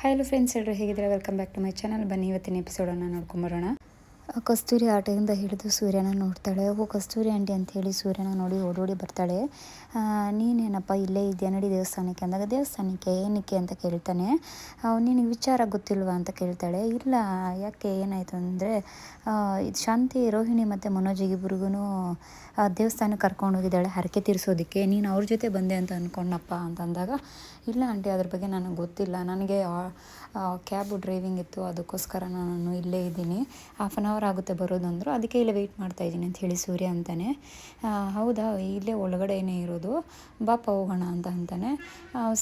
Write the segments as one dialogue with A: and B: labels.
A: Hello friends ಎಲ್ಲರೂ ಹೇಗಿದ್ದಾರೆ? Welcome back to my channel ಬನ್ನಿ ಇವತ್ತಿನ ಎಪಿಸೋಡನ್ನು ನೋಡ್ಕೊಂಬರೋಣ ಕಸ್ತೂರಿ ಆಟದಿಂದ ಹಿಡಿದು ಸೂರ್ಯನ ನೋಡ್ತಾಳೆ. ಓ, ಕಸ್ತೂರಿ ಆಂಟಿ ಅಂತ ಹೇಳಿ ಸೂರ್ಯನ ನೋಡಿ ಓಡೋಡಿ ಬರ್ತಾಳೆ. ನೀನೇನಪ್ಪ ಇಲ್ಲೇ ಇದೆಯಾ ನಡಿ ದೇವಸ್ಥಾನಕ್ಕೆ ಅಂದಾಗ, ದೇವಸ್ಥಾನಕ್ಕೆ? ಏನಕ್ಕೆ? ಅಂತ ಕೇಳ್ತಾನೆ. ನಿನಗೆ ವಿಚಾರ ಗೊತ್ತಿಲ್ವಾ? ಅಂತ ಕೇಳ್ತಾಳೆ. ಇಲ್ಲ, ಯಾಕೆ ಏನಾಯಿತು ಅಂದರೆ ಇದು ಶಾಂತಿ, ರೋಹಿಣಿ ಮತ್ತು ಮನೋಜಿಗಿಬ್ರಿಗೂ ದೇವಸ್ಥಾನಕ್ಕೆ ಕರ್ಕೊಂಡು ಹೋಗಿದ್ದಾಳೆ ಹರಕೆ ತೀರಿಸೋದಕ್ಕೆ. ನೀನು ಅವ್ರ ಜೊತೆ ಬಂದೆ ಅಂತ ಅಂದ್ಕೊಂಡಪ್ಪ ಅಂತ ಅಂದಾಗ, ಇಲ್ಲ ಆಂಟಿ, ಅದ್ರ ಬಗ್ಗೆ ನನಗೆ ಗೊತ್ತಿಲ್ಲ. ನನಗೆ ಕ್ಯಾಬು ಡ್ರೈವಿಂಗ್ ಇತ್ತು. ಅದಕ್ಕೋಸ್ಕರ ನಾನು ಇಲ್ಲೇ ಇದ್ದೀನಿ. ಹಾಫ್ ಆನ್ ಅವರ್ ಆಗುತ್ತೆ ಬರೋದಂದ್ರು ಅದಕ್ಕೆ ಇಲ್ಲೇ ವೆಯ್ಟ್ ಮಾಡ್ತಾ ಇದ್ದೀನಿ ಅಂತ ಹೇಳಿ ಸೂರ್ಯ ಅಂತಾನೆ. ಹೌದಾ? ಇಲ್ಲೇ ಒಳಗಡೆನೇ ಇರೋದು? ಬಾಪ ಹೋಗೋಣ ಅಂತ ಅಂತಾನೆ.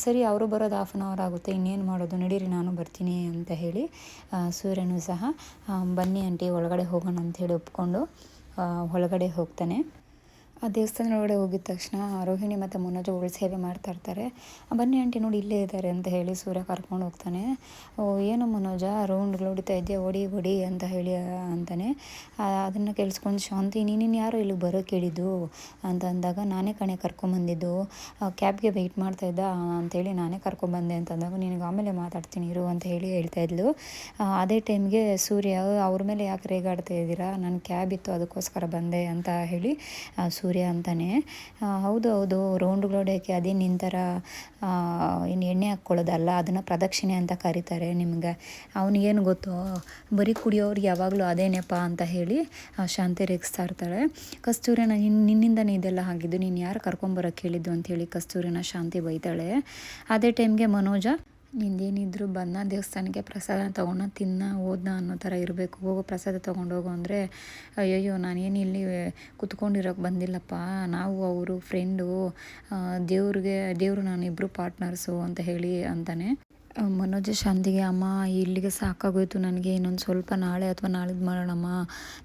A: ಸರಿ, ಅವರು ಬರೋದು ಹಾಫ್ ಆನ್ ಅವರ್ ಆಗುತ್ತೆ, ಇನ್ನೇನು ಮಾಡೋದು? ನಡೀರಿ, ನಾನು ಬರ್ತೀನಿ ಅಂತ ಹೇಳಿ ಸೂರ್ಯನೂ ಸಹ ಬನ್ನಿ ಅಂಟಿ ಒಳಗಡೆ ಹೋಗೋಣ ಅಂತ ಹೇಳಿ ಒಪ್ಕೊಂಡು ಒಳಗಡೆ ಹೋಗ್ತಾನೆ. ಆ ದೇವಸ್ಥಾನ ಒಳಗಡೆ ಹೋಗಿದ ತಕ್ಷಣ ರೋಹಿಣಿ ಮತ್ತು ಮನೋಜ ಒಳ ಸೇವೆ ಮಾಡ್ತಾ ಇರ್ತಾರೆ. ಬನ್ನಿ ಆಂಟಿ ನೋಡಿ ಇಲ್ಲೇ ಇದ್ದಾರೆ ಅಂತ ಹೇಳಿ ಸೂರ್ಯ ಕರ್ಕೊಂಡು ಹೋಗ್ತಾನೆ. ಓ ಏನು ಮನೋಜ ರೌಂಡ್ ಹೊಡಿತಾ ಇದೆಯಾ? ಹೊಡಿ ಹೊಡಿ ಅಂತ ಹೇಳಿ ಅಂತಾನೆ. ಅದನ್ನು ಕೇಳಿಸ್ಕೊಂಡು ಶಾಂತಿ ನೀನಿನ್ನು ಯಾರು ಇಲ್ಲಿಗೆ ಬರೋಕ್ಕೆ ಹೇಳಿದ್ದು ಅಂತ ಅಂದಾಗ ನಾನೇ ಕಣೆ ಕರ್ಕೊಂಬಂದಿದ್ದು ಕ್ಯಾಬ್ಗೆ ವೆಯ್ಟ್ ಮಾಡ್ತಾ ಇದ್ದ ಅಂತೇಳಿ ನಾನೇ ಕರ್ಕೊಂಬಂದೆ ಅಂತ ಅಂದಾಗ ನಿನಗೆ ಆಮೇಲೆ ಮಾತಾಡ್ತೀನಿ ಇರು ಅಂತ ಹೇಳಿ ಹೇಳ್ತಾ ಇದ್ಲು. ಅದೇ ಟೈಮ್ಗೆ ಸೂರ್ಯ ಅವ್ರ ಮೇಲೆ ಯಾಕೆ ರೇಗಾಡ್ತಾ ಇದ್ದೀರಾ? ನನ್ನ ಕ್ಯಾಬ್ ಇತ್ತು ಅದಕ್ಕೋಸ್ಕರ ಬಂದೆ ಅಂತ ಹೇಳಿ ಆ, ಸೂರ್ಯ ಅಂತಾನೆ. ಹೌದು ಹೌದು. ರೌಂಡ್ಗಳೊಡೆಯೋಕ್ಕೆ ಅದೇ ಥರ ಏನು ಎಣ್ಣೆ ಹಾಕ್ಕೊಳ್ಳೋದಲ್ಲ, ಅದನ್ನು ಪ್ರದಕ್ಷಿಣೆ ಅಂತ ಕರೀತಾರೆ ನಿಮಗೆ. ಅವನಿಗೇನು ಗೊತ್ತು? ಬರೀ ಕುಡಿಯೋರು ಯಾವಾಗಲೂ ಅದೇನೇಪ್ಪ ಅಂತ ಹೇಳಿ ಶಾಂತಿ ರೇಗಿಸ್ತಾ ಇರ್ತಾಳೆ. ಕಸ್ತೂರಿನ ನಿನ್, ನಿನ್ನಿಂದನೇ ಇದೆಲ್ಲ ಆಗಿದ್ದು ನೀನು ಯಾರು ಕರ್ಕೊಂಬರೋಕ್ಕೆ ಹೇಳಿದ್ದು ಅಂತೇಳಿ ಕಸ್ತೂರಿನ ಶಾಂತಿ ಬೈತಾಳೆ. ಅದೇ ಟೈಮ್ಗೆ ಮನೋಜ ನಿಂದೇನಿದ್ರು ಬಂದ ದೇವಸ್ಥಾನಕ್ಕೆ ಪ್ರಸಾದ ತೊಗೊಂಡು ತಿನ್ನ ಓದ್ನ ಅನ್ನೋ ಥರ ಇರಬೇಕು. ಹೋಗೋ, ಪ್ರಸಾದ ತೊಗೊಂಡೋಗು ಅಂದರೆ, ಅಯ್ಯಯ್ಯೋ, ನಾನೇನು ಇಲ್ಲಿ ಕುತ್ಕೊಂಡಿರೋಕೆ ಬಂದಿಲ್ಲಪ್ಪ. ನಾವು ಅವರು ಫ್ರೆಂಡು ದೇವ್ರಿಗೆ, ದೇವರು ನಾನು ಇಬ್ಬರು ಪಾರ್ಟ್ನರ್ಸು ಅಂತ ಹೇಳಿ ಅಂತಾನೆ. ಮನೋಜ ಶಾಂತಿಗೆ, ಅಮ್ಮ, ಇಲ್ಲಿಗೆ ಸಾಕಾಗೋಯ್ತು, ನನಗೆ ಇನ್ನೊಂದು ಸ್ವಲ್ಪ ನಾಳೆ ಅಥವಾ ನಾಳಿದ್ದು ಮಾಡೋಣಮ್ಮ.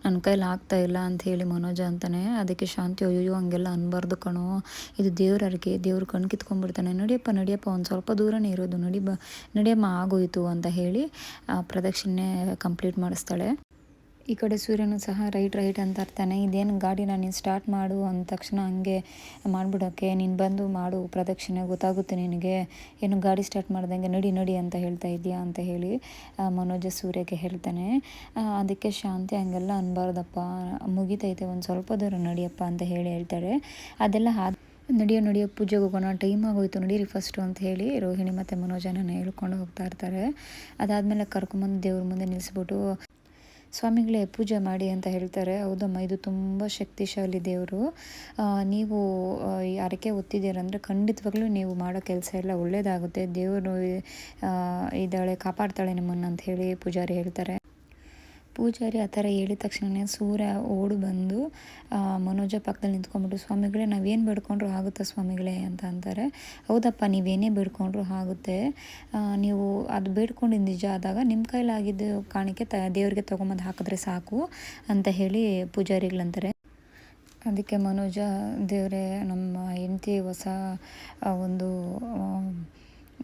A: ನನ್ನ ಕೈಲಿ ಆಗ್ತಾ ಇಲ್ಲ ಅಂತ ಹೇಳಿ ಮನೋಜ ಅಂತಾನೆ. ಅದಕ್ಕೆ ಶಾಂತಿ ಅಯ್ಯೋ ಹಂಗೆಲ್ಲ ಅನ್ಬಾರ್ದು ಕಣೋ. ಇದು ದೇವ್ರ ಅರಿಕೆ, ದೇವ್ರ ಕಣ್ ಕಿತ್ಕೊಂಡ್ಬಿಡ್ತಾನೆ. ನಡಿಯಪ್ಪ ನಡಿಯಪ್ಪ, ಒಂದು ಸ್ವಲ್ಪ ದೂರನೇ ಇರೋದು. ನಡಿ ಬ ನಡಿಯಮ್ಮ, ಆಗೋಯ್ತು ಅಂತ ಹೇಳಿ ಪ್ರದಕ್ಷಿಣೆ ಕಂಪ್ಲೀಟ್ ಮಾಡಿಸ್ತಾಳೆ. ಈ ಕಡೆ ಸೂರ್ಯನು ಸಹ ರೈಟ್ ರೈಟ್ ಅಂತ ಇರ್ತಾನೆ ಇದೇನು ಗಾಡಿನ ನೀನು ಸ್ಟಾರ್ಟ್ ಮಾಡು ಅಂದ ತಕ್ಷಣ ಹಂಗೆ ಮಾಡಿಬಿಡೋಕ್ಕೆ ನೀನು ಬಂದು ಮಾಡು ಪ್ರದಕ್ಷಿಣೆ ಗೊತ್ತಾಗುತ್ತೆ ನಿನಗೆ. ಏನು ಗಾಡಿ ಸ್ಟಾರ್ಟ್ ಮಾಡ್ದಂಗೆ ನಡಿ ನಡಿ ಅಂತ ಹೇಳ್ತಾ ಇದೆಯಾ ಅಂತ ಹೇಳಿ ಮನೋಜ ಸೂರ್ಯಗೆ ಹೇಳ್ತಾನೆ. ಅದಕ್ಕೆ ಶಾಂತಿ ಹಂಗೆಲ್ಲ ಅನ್ಬಾರ್ದಪ್ಪ. ಮುಗಿತೈತೆ, ಒಂದು ಸ್ವಲ್ಪ ದೂರ ನಡಿಯಪ್ಪ ಅಂತ ಹೇಳಿ ಹೇಳ್ತಾರೆ ಅದೆಲ್ಲ ಹಾದ ನಡಿಯೋ ನಡಿಯೋ ಪೂಜೆಗೆ ಹೋಗೋಣ ಟೈಮ್ ಆಗೋಯ್ತು ನಡೀರಿ ಫಸ್ಟು ಅಂತ ಹೇಳಿ ರೋಹಿಣಿ ಮತ್ತು ಮನೋಜನ ಹೇಳ್ಕೊಂಡು ಹೋಗ್ತಾ ಇರ್ತಾರೆ. ಅದಾದಮೇಲೆ ಕರ್ಕೊಂಬಂದು ದೇವ್ರ ಮುಂದೆ ನಿಲ್ಲಿಸ್ಬಿಟ್ಟು ಸ್ವಾಮಿಗಳೇ ಪೂಜೆ ಮಾಡಿ ಅಂತ ಹೇಳ್ತಾರೆ. ಹೌದಮ್ಮ, ಇದು ತುಂಬ ಶಕ್ತಿಶಾಲಿ ದೇವರು. ನೀವು ಯಾರಕ್ಕೆ ಹೊತ್ತಿದ್ದೀರಂದರೆ ಖಂಡಿತವಾಗ್ಲೂ ನೀವು ಮಾಡೋ ಕೆಲಸ ಎಲ್ಲ ಒಳ್ಳೆಯದಾಗುತ್ತೆ ದೇವರು ಇದ್ದಾಳೆ, ಕಾಪಾಡ್ತಾಳೆ ನಿಮ್ಮನ್ನು ಅಂತ ಹೇಳಿ ಪೂಜಾರಿ ಹೇಳ್ತಾರೆ. ಪೂಜಾರಿ ಆ ಥರ ಹೇಳಿದ ತಕ್ಷಣ ಸೂರ್ಯ ಓಡಿ ಬಂದು ಮನೋಜ ಪಕ್ಕದಲ್ಲಿ ನಿಂತ್ಕೊಂಡ್ಬಿಟ್ಟು ಸ್ವಾಮಿಗಳೇ, ನಾವೇನು ಬೇಡ್ಕೊಂಡ್ರು ಆಗುತ್ತಾ ಸ್ವಾಮಿಗಳೇ? ಅಂತ ಅಂತಾರೆ. ಹೌದಪ್ಪ, ನೀವೇನೇ ಬೇಡ್ಕೊಂಡ್ರು ಆಗುತ್ತೆ. ನೀವು ಅದು ಬೇಡ್ಕೊಂಡು ನಿಜ ಆದಾಗ ನಿಮ್ಮ ಕೈಲಾಗಿದ್ದು ಕಾಣಿಕೆ ತ, ದೇವರಿಗೆ ತೊಗೊಂಬಂದು ಹಾಕಿದ್ರೆ ಸಾಕು, ಅಂತ ಹೇಳಿ ಪೂಜಾರಿಗಳಂತಾರೆ. ಅದಕ್ಕೆ ಮನೋಜ, ದೇವರೇ, ನಮ್ಮ ಹೆಂಡತಿ ಹೊಸ ಒಂದು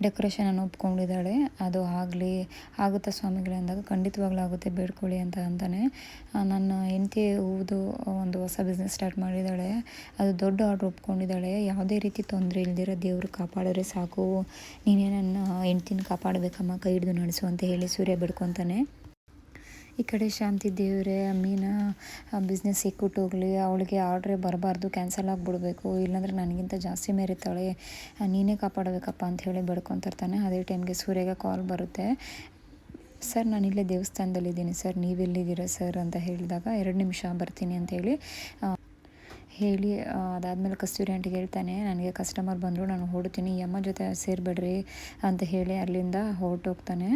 A: ಡೆಕೋರೇಷನನ್ನು ಒಪ್ಕೊಂಡಿದ್ದಾಳೆ. ಅದು ಆಗಲಿ, ಆಗುತ್ತಾ ಸ್ವಾಮಿಗಳೇ ಅಂದಾಗ ಖಂಡಿತವಾಗ್ಲೂ ಆಗುತ್ತೆ ಬೇಡ್ಕೊಳ್ಳಿ ಅಂತ ಅಂತಾನೆ. ನನ್ನ ಹೆಂಡತಿ ಹೂವುದು ಒಂದು ಹೊಸ ಬಿಸ್ನೆಸ್ ಸ್ಟಾರ್ಟ್ ಮಾಡಿದ್ದಾಳೆ. ಅದು ದೊಡ್ಡ ಆರ್ಡ್ರ್ ಒಪ್ಕೊಂಡಿದ್ದಾಳೆ. ಯಾವುದೇ ರೀತಿ ತೊಂದರೆ ಇಲ್ದಿರೋ ದೇವರು ಕಾಪಾಡಿದ್ರೆ ಸಾಕು. ನೀನೇ ನನ್ನ ಹೆಂಡ್ತಿನ ಕಾಪಾಡಬೇಕಮ್ಮ, ಕೈ ಹಿಡಿದು ನಡೆಸು ಅಂತ ಹೇಳಿ ಸೂರ್ಯ ಬೇಡ್ಕೊತಾನೆ. ಈ ಕಡೆ ಶಾಂತಿ ದೇವರೇ ಅಮ್ಮಿನ ಬಿಸ್ನೆಸ್ ಹೋಗಲಿ ಅವಳಿಗೆ ಆರ್ಡ್ರೇ ಬರಬಾರ್ದು ಕ್ಯಾನ್ಸಲ್ ಆಗಿಬಿಡ್ಬೇಕು ಇಲ್ಲಾಂದ್ರೆ ನನಗಿಂತ ಜಾಸ್ತಿ ಮೇರಿತಾಳೆ ನೀನೇ ಕಾಪಾಡಬೇಕಪ್ಪ ಅಂತ ಹೇಳಿ ಬೇಡ್ಕೊತಿರ್ತಾನೆ. ಅದೇ ಟೈಮ್ಗೆ ಸೂರ್ಯಗೆ ಕಾಲ್ ಬರುತ್ತೆ. ಸರ್ ನಾನು ಇಲ್ಲೇ ದೇವಸ್ಥಾನದಲ್ಲಿದ್ದೀನಿ ಸರ್ ನೀವೆಲ್ಲಿದ್ದೀರಾ ಸರ್? ಅಂತ ಹೇಳಿದಾಗ ಎರಡು ನಿಮಿಷ ಬರ್ತೀನಿ ಅಂತ ಹೇಳಿ ಆ, ಹೇಳಿ ಅದಾದಮೇಲೆ ಕಸ್ತೂರಿ ಆಂಟಿಗೆ ಹೇಳ್ತಾನೆ, ನನಗೆ ಕಸ್ಟಮರ್ ಬಂದರು, ನಾನು ಹೊಡ್ತೀನಿ ಈ ಅಮ್ಮ ಜೊತೆ ಸೇರಬೇಡ್ರಿ ಅಂತ ಹೇಳಿ ಅಲ್ಲಿಂದ ಹೊರಟೋಗ್ತಾನೆ.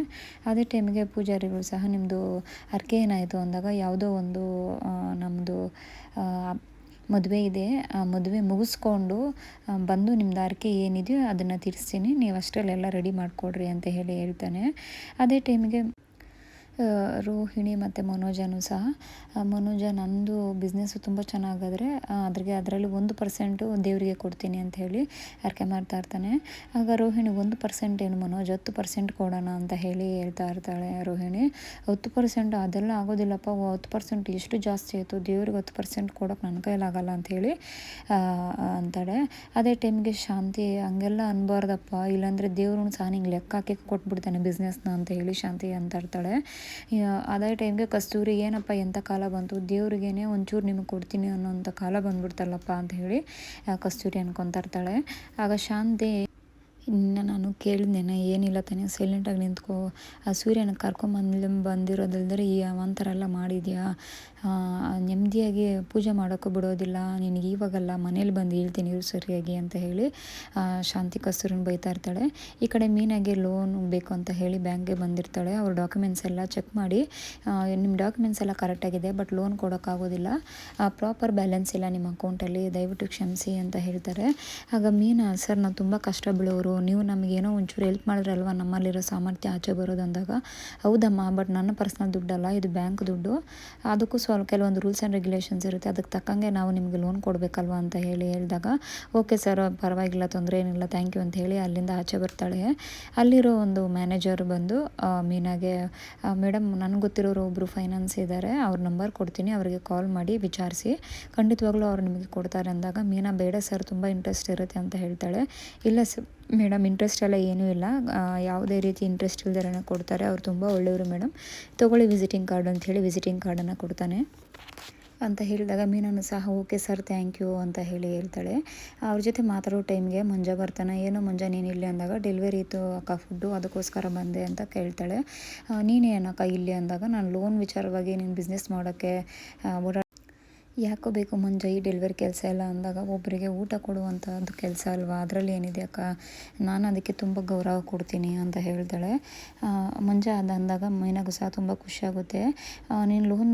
A: ಅದೇ ಟೈಮಿಗೆ ಪೂಜಾರಿಗಳು ಸಹ ನಿಮ್ಮದು ಅರ್ಕೆ ಏನಾಯಿತು ಅಂದಾಗ, ಯಾವುದೋ ಒಂದು ನಮ್ಮದು ಮದುವೆ ಇದೆ, ಆ, ಮದುವೆ ಮುಗಿಸ್ಕೊಂಡು ಬಂದು ನಿಮ್ದು ಅರ್ಕೆ ಏನಿದೆಯೋ ಅದನ್ನು ತಿರ್ಸ್ತೀನಿ, ನೀವು ಅಷ್ಟರಲ್ಲೆಲ್ಲ ರೆಡಿ ಮಾಡಿಕೊಡ್ರಿ ಅಂತ ಹೇಳಿ ಹೇಳ್ತಾನೆ. ಅದೇ ಟೈಮಿಗೆ ರೋಹಿಣಿ ಮತ್ತು ಮನೋಜನು ಸಹ. ಮನೋಜ ನಂದು ಬಿಸ್ನೆಸ್ಸು ತುಂಬ ಚೆನ್ನಾಗಾದರೆ ಅದ್ರಿಗೆ ಅದರಲ್ಲಿ ಒಂದು ಪರ್ಸೆಂಟು ದೇವರಿಗೆ ಕೊಡ್ತೀನಿ ಅಂತ ಹೇಳಿ ಹರಕೆ ಮಾಡ್ತಾ ಇರ್ತಾನೆ. ಆಗ ರೋಹಿಣಿ ಒಂದು ಪರ್ಸೆಂಟ್ ಏನು ಮನೋಜ್ ಹತ್ತು ಪರ್ಸೆಂಟ್ ಕೊಡೋಣ ಅಂತ ಹೇಳಿ ಹೇಳ್ತಾ ಇರ್ತಾಳೆ ರೋಹಿಣಿ. ಹತ್ತು ಪರ್ಸೆಂಟ್ ಅದೆಲ್ಲ ಆಗೋದಿಲ್ಲಪ್ಪ ಹತ್ತು ಪರ್ಸೆಂಟ್ ಎಷ್ಟು ಜಾಸ್ತಿ ಆಯಿತು, ದೇವ್ರಿಗೆ ಹತ್ತು ಪರ್ಸೆಂಟ್ ಕೊಡೋಕೆ ನನ್ನ ಕೈಲಾಗಲ್ಲ ಅಂಥೇಳಿ ಅಂತಾಳೆ. ಅದೇ ಟೈಮ್ಗೆ ಶಾಂತಿ ಹಂಗೆಲ್ಲ ಅನ್ಬಾರ್ದಪ್ಪ, ಇಲ್ಲಾಂದರೆ ದೇವ್ರನ್ನ ಸಹ ನಿಂಗೆ ಲೆಕ್ಕ ಹಾಕಿ ಕೊಟ್ಬಿಡ್ತಾನೆ ಬಿಸ್ನೆಸ್ನ ಅಂತ ಹೇಳಿ ಶಾಂತಿ ಅಂತ ಇರ್ತಾಳೆ ಅದೇ ಟೈಮ್ಗೆ ಕಸ್ತೂರಿ ಏನಪ್ಪ ಎಂಥ ಕಾಲ ಬಂತು? ದೇವ್ರಿಗೇನೆ ಒಂಚೂರು ನಿಮಗೆ ಕೊಡ್ತೀನಿ ಅನ್ನೋಂಥ ಕಾಲ ಬಂದ್ಬಿಡ್ತಲ್ಲಪ್ಪ ಅಂತ ಹೇಳಿ ಕಸ್ತೂರಿ ಅನ್ಕೊತಾ ಇರ್ತಾಳೆ. ಆಗ ಶಾಂತಿ ಇನ್ನು ನಾನು ಕೇಳಿದ್ದೇನೆ ಏನಿಲ್ಲ ತಾನೇ ಸೈಲೆಂಟಾಗಿ ನಿಂತ್ಕೋ, ಆ ಸೂರ್ಯನ ಕರ್ಕೊಂಬಂದು ಬಂದಿರೋದಲ್ದರೆ ಈ ಅವಾಂತರ ಎಲ್ಲ ಮಾಡಿದ್ಯಾ ನೆಮ್ಮದಿಯಾಗಿ ಪೂಜೆ ಮಾಡೋಕ್ಕೂ ಬಿಡೋದಿಲ್ಲ, ನಿನಗೆ ಇವಾಗಲ್ಲ, ಮನೇಲಿ ಬಂದು ಹೇಳ್ತೀನಿ ಇರು ಸರಿಯಾಗಿ ಅಂತ ಹೇಳಿ ಶಾಂತಿ ಕಸ್ತೂರಿನ ಬೈತಾ ಇರ್ತಾಳೆ. ಈ ಕಡೆ ಮೀನಾಗೆ ಲೋನ್ ಬೇಕು ಅಂತ ಹೇಳಿ ಬ್ಯಾಂಕ್ಗೆ ಬಂದಿರ್ತಾಳೆ. ಅವ್ರ ಡಾಕ್ಯುಮೆಂಟ್ಸ್ ಎಲ್ಲ ಚೆಕ್ ಮಾಡಿ ನಿಮ್ಮ ಡಾಕ್ಯುಮೆಂಟ್ಸ್ ಎಲ್ಲ ಕರೆಕ್ಟಾಗಿದೆ ಬಟ್ ಲೋನ್ ಕೊಡೋಕ್ಕಾಗೋದಿಲ್ಲ ಪ್ರಾಪರ್ ಬ್ಯಾಲೆನ್ಸ್ ಇಲ್ಲ ನಿಮ್ಮ ಅಕೌಂಟಲ್ಲಿ ದಯವಿಟ್ಟು ಕ್ಷಮಿಸಿ ಅಂತ ಹೇಳ್ತಾರೆ. ಆಗ ಮೀನಾ, ಸರ್ ನಾವು ತುಂಬ ಕಷ್ಟ ಬೀಳೋರು ನೀವು ನಮಗೇನೋ ಒಂಚೂರು ಹೆಲ್ಪ್ ಮಾಡಿದ್ರಲ್ವ? ನಮ್ಮಲ್ಲಿರೋ ಸಾಮರ್ಥ್ಯ ಆಚೆ ಬರೋದು ಅಂದಾಗ ಹೌದಮ್ಮ ಬಟ್ ನನ್ನ ಪರ್ಸ್ನಲ್ ದುಡ್ಡಲ್ಲ, ಇದು ಬ್ಯಾಂಕ್ ದುಡ್ಡು. ಅದಕ್ಕೂ ಸ್ವಲ್ಪ ಕೆಲವೊಂದು ರೂಲ್ಸ್ ಆ್ಯಂಡ್ ರೆಗ್ಯುಲೇಷನ್ಸ್ ಇರುತ್ತೆ. ಅದಕ್ಕೆ ತಕ್ಕಂಗೆ ನಾವು ನಿಮಗೆ ಲೋನ್ ಕೊಡಬೇಕಲ್ವ ಅಂತ ಹೇಳಿ ಹೇಳಿದಾಗ ಓಕೆ ಸರ್ ಪರವಾಗಿಲ್ಲ, ತೊಂದರೆ ಏನಿಲ್ಲ ಥ್ಯಾಂಕ್ ಯು ಅಂತ ಹೇಳಿ ಅಲ್ಲಿಂದ ಆಚೆ ಬರ್ತಾಳೆ. ಅಲ್ಲಿರೋ ಒಂದು ಮ್ಯಾನೇಜರ್ ಬಂದು ಮೀನಾಗೆ ಮೇಡಮ್ ನನಗೆ ಗೊತ್ತಿರೋರು ಒಬ್ಬರು ಫೈನಾನ್ಸ್ ಇದ್ದಾರೆ ಅವ್ರ ನಂಬರ್ ಕೊಡ್ತೀನಿ. ಅವರಿಗೆ ಕಾಲ್ ಮಾಡಿ ವಿಚಾರಿಸಿ. ಖಂಡಿತವಾಗ್ಲೂ ಅವ್ರು ನಿಮಗೆ ಕೊಡ್ತಾರೆ ಅಂದಾಗ, ಮೀನಾ, ಬೇಡ ಸರ್ ತುಂಬ ಇಂಟ್ರೆಸ್ಟ್ ಇರುತ್ತೆ ಅಂತ ಹೇಳ್ತಾಳೆ. ಇಲ್ಲ ಸ ಮೇಡಮ್ ಇಂಟ್ರೆಸ್ಟ್ ಎಲ್ಲ ಏನೂ ಇಲ್ಲ. ಯಾವುದೇ ರೀತಿ ಇಂಟ್ರೆಸ್ಟ್ ಇಲ್ದೇ ಕೊಡ್ತಾರೆ. ಅವ್ರು ತುಂಬ ಒಳ್ಳೆಯವರು ಮೇಡಮ್. ತೊಗೊಳ್ಳಿ ವಿಸಿಟಿಂಗ್ ಕಾರ್ಡ್ ಅಂತ ಹೇಳಿ ವಿಸಿಟಿಂಗ್ ಕಾರ್ಡನ್ನು ಕೊಡ್ತಾನೆ. ಅಂತ ಹೇಳಿದಾಗ ಮೀನನ್ನು ಸಹ ಓಕೆ ಸರ್ ಥ್ಯಾಂಕ್ ಯು ಅಂತ ಹೇಳಿ ಹೇಳ್ತಾಳೆ. ಅವ್ರ ಜೊತೆ ಮಾತಾಡೋ ಟೈಮ್ಗೆ ಮಂಜ ಬರ್ತಾನೆ. ಏನೋ ಮಂಜ ನೀನು ಇಲ್ಲಿ ಅಂದಾಗ ಡೆಲಿವರಿ ಇತ್ತು ಅಕ್ಕ ಫುಡ್ಡು ಅದಕ್ಕೋಸ್ಕರ ಬಂದೆ ಅಂತ ಕೇಳ್ತಾಳೆ. ನೀನೇನಕ್ಕ ಇಲ್ಲಿ ಅಂದಾಗ ನಾನು ಲೋನ್ ವಿಚಾರವಾಗಿ ನೀನು ಬಿಸ್ನೆಸ್ ಮಾಡೋಕ್ಕೆ ಆ, ಓಡಾ ಯಾಕೋ ಬೇಕು ಮುಂಜೆ ಡೆಲಿವರಿ ಕೆಲಸ ಎಲ್ಲ ಅಂದಾಗ ಒಬ್ಬರಿಗೆ ಊಟ ಕೊಡುವಂಥದ್ದು ಕೆಲಸ ಅಲ್ವಾ? ಅದರಲ್ಲಿ ಏನಿದೆ ಅಕ್ಕ? ನಾನು ಅದಕ್ಕೆ ತುಂಬ ಗೌರವ ಕೊಡ್ತೀನಿ ಅಂತ ಹೇಳ್ತಾಳೆ. ಮುಂಜೆ ಅದು ಅಂದಾಗ ಮೈನಾಗು ಸಹ ತುಂಬ ಖುಷಿಯಾಗುತ್ತೆ ನೀನು ಲೋನ್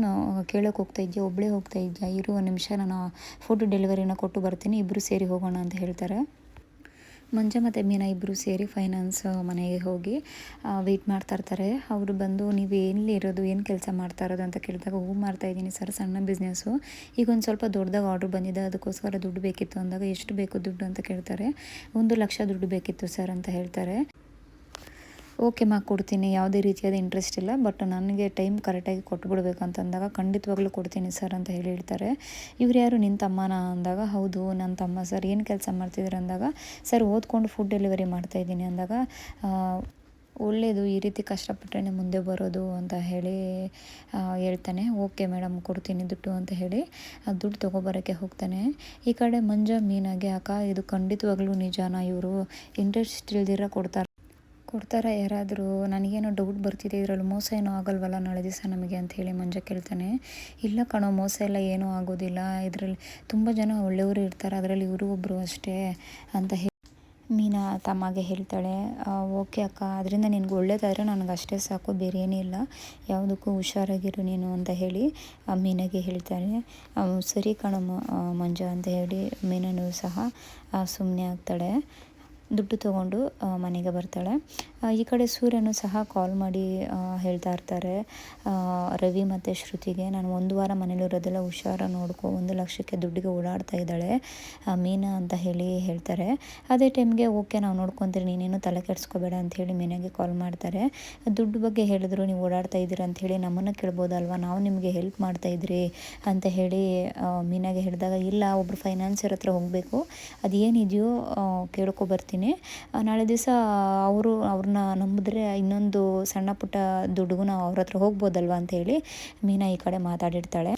A: ಕೇಳೋಕೆ ಹೋಗ್ತಾ ಇದೆಯಾ? ಒಬ್ಬಳೇ ಹೋಗ್ತಾ ಇದೆಯಾ? ಇರುವ ನಿಮಿಷ ನಾನು ಫುಡ್ ಡೆಲಿವರಿನ ಕೊಟ್ಟು ಬರ್ತೀನಿ. ಇಬ್ಬರು ಸೇರಿ ಹೋಗೋಣ ಅಂತ ಹೇಳ್ತಾರೆ. ಮಂಜ ಮತ್ತು ಮೀನಾ ಇಬ್ಬರು ಸೇರಿ ಫೈನಾನ್ಸ್ ಮನೆಗೆ ಹೋಗಿ ವೆಯ್ಟ್ ಮಾಡ್ತಾ ಇರ್ತಾರೆ. ಅವರು ಬಂದು, ನೀವು ಎಲ್ಲಿ ಇರೋದು? ಏನು ಕೆಲಸ ಮಾಡ್ತಾ ಇರೋದು? ಅಂತ ಕೇಳಿದಾಗ, ಹೂ ಮಾಡ್ತಾ ಇದ್ದೀನಿ ಸರ್, ಸಣ್ಣ ಬಿಸ್ನೆಸ್ಸು ಈಗ ಒಂದು ಸ್ವಲ್ಪ ದೊಡ್ಡದಾಗ ಆರ್ಡ್ರ್ ಬಂದಿದೆ. ಅದಕ್ಕೋಸ್ಕರ ದುಡ್ಡು ಬೇಕಿತ್ತು ಅಂದಾಗ, ಎಷ್ಟು ಬೇಕು ದುಡ್ಡು? ಅಂತ ಕೇಳ್ತಾರೆ. ಒಂದು ಲಕ್ಷ ದುಡ್ಡು ಬೇಕಿತ್ತು ಸರ್, ಅಂತ ಹೇಳ್ತಾರೆ. ಓಕೆ ಮಾ ಕೊಡ್ತೀನಿ, ಯಾವುದೇ ರೀತಿಯಾದ ಇಂಟ್ರೆಸ್ಟ್ ಇಲ್ಲ ಬಟ್ ನನಗೆ ಟೈಮ್ ಕರೆಕ್ಟಾಗಿ ಕೊಟ್ಬಿಡ್ಬೇಕು ಅಂತಂದಾಗ ಖಂಡಿತವಾಗ್ಲೂ ಕೊಡ್ತೀನಿ ಸರ್ ಅಂತ ಹೇಳಿ ಹೇಳ್ತಾರೆ. ಇವ್ರು ಯಾರು? ನಿನ್ನ ತಮ್ಮನ ಅಂದಾಗ, ಹೌದು ನನ್ನ ತಮ್ಮ ಸರ್ ಏನು ಕೆಲಸ ಮಾಡ್ತಿದ್ರು ಅಂದಾಗ ಸರ್ ಓದ್ಕೊಂಡು ಫುಡ್ ಡೆಲಿವರಿ ಮಾಡ್ತಾಯಿದ್ದೀನಿ ಅಂದಾಗ ಒಳ್ಳೆಯದು ಈ ರೀತಿ ಕಷ್ಟಪಟ್ಟರೆ ಮುಂದೆ ಬರೋದು ಅಂತ ಹೇಳಿ ಹೇಳ್ತಾನೆ. ಓಕೆ ಮೇಡಮ್, ಕೊಡ್ತೀನಿ ದುಡ್ಡು ಅಂತ ಹೇಳಿ ದುಡ್ಡು ತೊಗೊಬರೋಕ್ಕೆ ಹೋಗ್ತಾನೆ. ಈ ಕಡೆ ಮಂಜ, ಮೀನಾಗೆ, ಅಕ್ಕ, ಇದು ಖಂಡಿತವಾಗ್ಲೂ ನಿಜಾನ. ಇವರು ಇಂಟ್ರೆಸ್ಟ್ ಇಲ್ದಿರ ಕೊಡ್ತಾರೆ ಕೊಡ್ತಾರಾ ಯಾರಾದರೂ? ನನಗೇನೋ ಡೌಟ್ ಬರ್ತಿದೆ, ಇದರಲ್ಲಿ ಮೋಸ ಏನೂ ಆಗಲ್ವಲ್ಲ ನಾಳೆ ದಿವಸ ನಮಗೆ ಅಂತ ಹೇಳಿ ಮಂಜ ಕೇಳ್ತಾನೆ. ಇಲ್ಲ ಕಣೋ, ಮೋಸ ಎಲ್ಲ ಏನೂ ಆಗೋದಿಲ್ಲ. ಇದರಲ್ಲಿ ತುಂಬ ಜನ ಒಳ್ಳೆಯವರು ಇರ್ತಾರೆ, ಅದರಲ್ಲಿ ಇವರು ಒಬ್ಬರು ಅಷ್ಟೇ ಅಂತ ಹೇಳಿ ಮೀನಾ ತಮ್ಮಗೆ ಹೇಳ್ತಾಳೆ. ಓಕೆ ಅಕ್ಕ ಅದರಿಂದ ನಿನಗೆ ಒಳ್ಳೇದಾದರೆ ನನಗೆ ಅಷ್ಟೇ ಸಾಕು, ಬೇರೆ ಏನಿಲ್ಲ ಯಾವುದಕ್ಕೂ ಹುಷಾರಾಗಿರು ನೀನು ಅಂತ ಹೇಳಿ ಮೀನಾಗೆ ಹೇಳ್ತಾಳೆ. ಸರಿ ಕಣ ಮಂಜ ಅಂತ ಹೇಳಿ ಮೀನನು ಸಹ ಸುಮ್ಮನೆ ಆಗ್ತಾಳೆ. ದುಡ್ಡು ತಗೊಂಡು ಮನೆಗೆ ಬರ್ತಾಳೆ. ಈ ಕಡೆ ಸೂರ್ಯನು ಸಹ ಕಾಲ್ ಮಾಡಿ ಹೇಳ್ತಾ ಇರ್ತಾರೆ. ರವಿ ಮತ್ತು ಶ್ರುತಿಗೆ, ನಾನು ಒಂದು ವಾರ ಮನೇಲಿರೋದೆಲ್ಲ ಹುಷಾರ ನೋಡ್ಕೊ, ಒಂದು ಲಕ್ಷಕ್ಕೆ ದುಡ್ಡಿಗೆ ಓಡಾಡ್ತಾ ಇದ್ದಾಳೆ ಮೀನಾ ಅಂತ ಹೇಳಿ ಹೇಳ್ತಾರೆ. ಅದೇ ಟೈಮ್ಗೆ ಓಕೆ ನಾವು ನೋಡ್ಕೊತೀರಿ ನೀನೇನು ತಲೆ ಕೆಡಿಸ್ಕೋಬೇಡ ಅಂತ ಹೇಳಿ ಮೀನಾಗೆ ಕಾಲ್ ಮಾಡ್ತಾರೆ. ದುಡ್ಡು ಬಗ್ಗೆ ಹೇಳಿದ್ರು ನೀವು ಓಡಾಡ್ತಾ ಇದ್ದೀರಾ? ಅಂತ ಹೇಳಿ, ನಮ್ಮನ್ನು ಕೇಳ್ಬೋದಲ್ವಾ ನಾವು ನಿಮಗೆ ಹೆಲ್ಪ್ ಮಾಡ್ತಾ ಇದ್ರಿ, ಅಂತ ಹೇಳಿ ಮೀನಾಗೆ ಹೇಳಿದಾಗ, ಇಲ್ಲ ಒಬ್ಬರು ಫೈನಾನ್ಸರ್ ಹತ್ರ ಹೋಗಬೇಕು. ಅದೇನಿದೆಯೋ ಕೇಳ್ಕೊ ಬರ್ತೀನಿ ನಾಳೆ ದಿವಸ ಅವರು, ಅವ್ರನ್ನ ನಂಬಿದ್ರೆ ಇನ್ನೊಂದು ಸಣ್ಣ ಪುಟ್ಟ ದುಡ್ಡುಗೂ ನಾವು ಅವ್ರ ಹತ್ರ ಹೋಗ್ಬೋದಲ್ವ ಅಂತ ಹೇಳಿ ಮೀನಾ ಈ ಕಡೆ ಮಾತಾಡಿರ್ತಾಳೆ.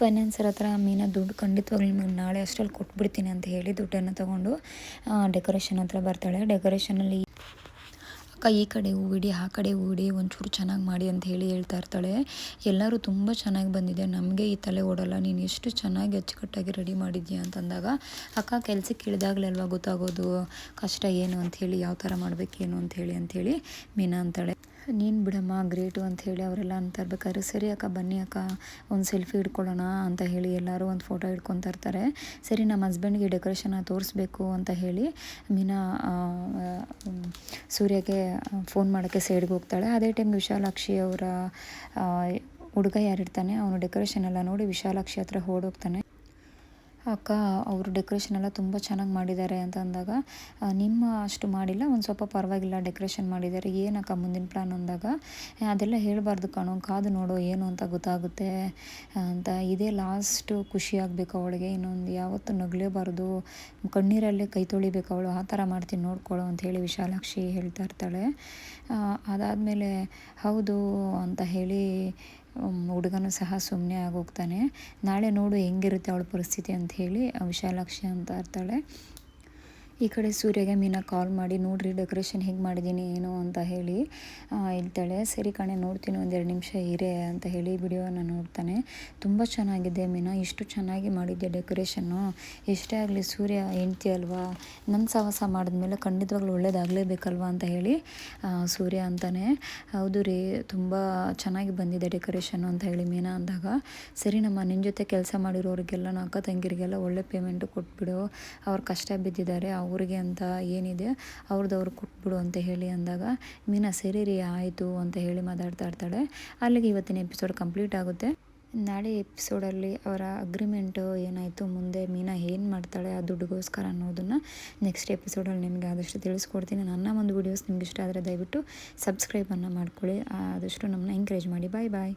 A: ಫೈನಾನ್ಸರ್ ಹತ್ರ ಮೀನಾ ದುಡ್ಡು ಖಂಡಿತವಾಗ್ಲೂ ನಿಮಗೆ ನಾಳೆ ಅಷ್ಟರಲ್ಲಿ ಕೊಟ್ಬಿಡ್ತೀನಿ ಅಂತ ಹೇಳಿ ದುಡ್ಡನ್ನು ತೊಗೊಂಡು ಡೆಕೋರೇಷನ್ ಹತ್ರ ಬರ್ತಾಳೆ. ಡೆಕೋರೇಷನಲ್ಲಿ ಅಕ್ಕ ಈ ಕಡೆ ಹೂವಿಡಿ, ಆ ಕಡೆ ಹೂವಿಡಿ ಒಂಚೂರು ಚೆನ್ನಾಗಿ ಮಾಡಿ ಅಂತ ಹೇಳಿ ಹೇಳ್ತಾ ಇರ್ತಾಳೆ. ಎಲ್ಲರೂ ತುಂಬ ಚೆನ್ನಾಗಿ ಬಂದಿದೆ. ನಮಗೆ ಈ ತಲೆ ಓಡಲ್ಲ. ನೀನು ಎಷ್ಟು ಚೆನ್ನಾಗಿ ಅಚ್ಚುಕಟ್ಟಾಗಿ ರೆಡಿ ಮಾಡಿದ್ಯಾ ಅಂತಂದಾಗ, ಅಕ್ಕ, ಕೆಲ್ಸಕ್ಕೆ ಇಳಿದಾಗಲೇ ಅಲ್ವಾ ಗೊತ್ತಾಗೋದು? ಕಷ್ಟ ಏನು? ಅಂಥೇಳಿ ಯಾವ ಥರ ಮಾಡಬೇಕೇನು? ಅಂಥೇಳಿ ಅಂಥೇಳಿ ಮೀನಾ ಅಂತಾಳೆ. ನೀನು ಬಿಡಮ್ಮ, ಗ್ರೇಟು ಅಂತ ಹೇಳಿ ಅವರೆಲ್ಲ ಅಂತ ಇರ್ಬೇಕಾದ್ರೆ ಸರಿ ಅಕ್ಕ, ಬನ್ನಿ ಅಕ್ಕ, ಒಂದು ಸೆಲ್ಫಿ ಹಿಡ್ಕೊಳ್ಳೋಣ ಅಂತ ಹೇಳಿ ಎಲ್ಲರೂ ಒಂದು ಫೋಟೋ ಹಿಡ್ಕೊತಾ ಸರಿ, ನಮ್ಮ ಹಸ್ಬೆಂಡ್ಗೆ ಡೆಕೋರೇಷನ್ನ ತೋರಿಸ್ಬೇಕು ಅಂತ ಹೇಳಿ ಮೀನಾ ಸೂರ್ಯಗೆ ಫೋನ್ ಮಾಡೋಕ್ಕೆ ಸೈಡ್ಗೆ ಹೋಗ್ತಾಳೆ. ಅದೇ ಟೈಮ್ ವಿಶಾಲಾಕ್ಷಿ ಅವರ ಹುಡುಗ ಯಾರಿರ್ತಾನೆ, ಅವನು ಡೆಕೋರೇಷನ್ ಎಲ್ಲ ನೋಡಿ ವಿಶಾಲಾಕ್ಷಿ ಹತ್ರ ಓಡೋಗ್ತಾನೆ. ಅಕ್ಕ ಅವರು ಡೆಕೋರೇಷನ್ ಎಲ್ಲ ತುಂಬ ಚೆನ್ನಾಗಿ ಮಾಡಿದ್ದಾರೆ ಅಂತ ಅಂದಾಗ ನಿಮ್ಮ ಅಷ್ಟು ಮಾಡಿಲ್ಲ ಒಂದು ಸ್ವಲ್ಪ ಪರವಾಗಿಲ್ಲ ಡೆಕೋರೇಷನ್ ಮಾಡಿದ್ದಾರೆ. ಏನಕ್ಕ ಮುಂದಿನ ಪ್ಲ್ಯಾನ್ ಅಂದಾಗ? "ಏ, ಅದೆಲ್ಲ ಹೇಳಬಾರ್ದು ಕಣೋ ಕಾದು ನೋಡೋ ಏನು ಅಂತ ಗೊತ್ತಾಗುತ್ತೆ ಅಂತ. ಇದೇ ಲಾಸ್ಟು ಖುಷಿ ಆಗಬೇಕು ಅವಳಿಗೆ ಇನ್ನೊಂದು ಯಾವತ್ತೂ ನಗಲೇಬಾರ್ದು. ಕಣ್ಣೀರಲ್ಲೇ ಕೈ ತೊಳಿಬೇಕು ಅವಳು ಆ ಥರ ಮಾಡ್ತೀನಿ ನೋಡ್ಕೊಳ್ಳೋ ಅಂತ ಹೇಳಿ ವಿಶಾಲಾಕ್ಷಿ ಹೇಳ್ತಾ ಇರ್ತಾಳೆ. ಅದಾದಮೇಲೆ ಹೌದು ಅಂತ ಹೇಳಿ ಹುಡುಗನೂ ಸಹ ಸುಮ್ಮನೆ ಆಗೋಗ್ತಾನೆ. ನಾಳೆ ನೋಡು ಹೆಂಗಿರುತ್ತೆ ಅವಳ ಪರಿಸ್ಥಿತಿ ಅಂತ ಹೇಳಿ ವಿಶಾಲಾಕ್ಷಿ ಅಂತ ಇರ್ತಾಳೆ. ಈ ಕಡೆ ಸೂರ್ಯಗೆ ಮೀನಾ ಕಾಲ್ ಮಾಡಿ, ನೋಡ್ರಿ ಡೆಕೋರೇಷನ್ ಹೇಗೆ ಮಾಡಿದ್ದೀನಿ ಏನು ಅಂತ ಹೇಳಿ ಹೇಳ್ತಾಳೆ. ಸರಿ ಕಣೆ, ನೋಡ್ತೀನಿ ಒಂದೆರಡು ನಿಮಿಷ ಇರೇ ಅಂತ ಹೇಳಿ ವಿಡಿಯೋನ ನೋಡ್ತಾನೆ. ತುಂಬ ಚೆನ್ನಾಗಿದೆ ಮೀನಾ, ಇಷ್ಟು ಚೆನ್ನಾಗಿ ಮಾಡಿದ್ದೆ ಡೆಕೋರೇಷನ್ನು ಎಷ್ಟೇ ಆಗಲಿ ಸೂರ್ಯ ಹೆಂಡ್ತಿ ಅಲ್ವಾ? ನನ್ನ ಸಾಹಸ ಮಾಡಿದ್ಮೇಲೆ ಖಂಡಿತವಾಗ್ಲೂ ಒಳ್ಳೇದಾಗಲೇಬೇಕಲ್ವಾ ಅಂತ ಹೇಳಿ ಸೂರ್ಯ ಅಂತಾನೆ. ಹೌದು ರೀ, ತುಂಬ ಚೆನ್ನಾಗಿ ಬಂದಿದೆ ಡೆಕೋರೇಷನ್ನು ಅಂತ ಹೇಳಿ ಮೀನಾ ಅಂದಾಗ. ಸರಿ ನಮ್ಮ ನಿನ್ನ ಜೊತೆ ಕೆಲಸ ಮಾಡಿರೋರಿಗೆಲ್ಲ ಅಕ್ಕ ತಂಗಿರಿಗೆಲ್ಲ ಒಳ್ಳೆ ಪೇಮೆಂಟು ಕೊಟ್ಬಿಡು. ಅವ್ರು ಕಷ್ಟ ಬಿದ್ದಿದ್ದಾರೆ ಅವ್ರಿಗೆ ಅಂತ ಏನಿದೆ ಅವ್ರದ್ದು ಅವ್ರು ಕೊಟ್ಬಿಡು ಅಂತ ಹೇಳಿ ಅಂದಾಗ, ಮೀನಾ ಸರಿ ರೀ, ಆಯಿತು ಅಂತ ಹೇಳಿ ಮಾತಾಡ್ತಾ ಇರ್ತಾಳೆ. ಅಲ್ಲಿಗೆ ಇವತ್ತಿನ ಎಪಿಸೋಡ್ ಕಂಪ್ಲೀಟ್ ಆಗುತ್ತೆ. ನಾಳೆ ಎಪಿಸೋಡಲ್ಲಿ ಅವರ ಅಗ್ರಿಮೆಂಟು ಏನಾಯಿತು, ಮುಂದೆ ಮೀನಾ ಏನು ಮಾಡ್ತಾಳೆ, ಆ ದುಡ್ಡುಗೋಸ್ಕರ ಅನ್ನೋದನ್ನು ನೆಕ್ಸ್ಟ್ ಎಪಿಸೋಡಲ್ಲಿ ನಿಮಗೆ ಆದಷ್ಟು ತಿಳಿಸ್ಕೊಡ್ತೀನಿ. ನನ್ನ ಒಂದು ವೀಡಿಯೋಸ್ ನಿಮ್ಗೆ ಇಷ್ಟ ಆದರೆ ದಯವಿಟ್ಟು ಸಬ್ಸ್ಕ್ರೈಬನ್ನು ಮಾಡ್ಕೊಳ್ಳಿ. ಆದಷ್ಟು ನಮ್ಮನ್ನ ಎಂಕರೇಜ್ ಮಾಡಿ. ಬಾಯ್ ಬಾಯ್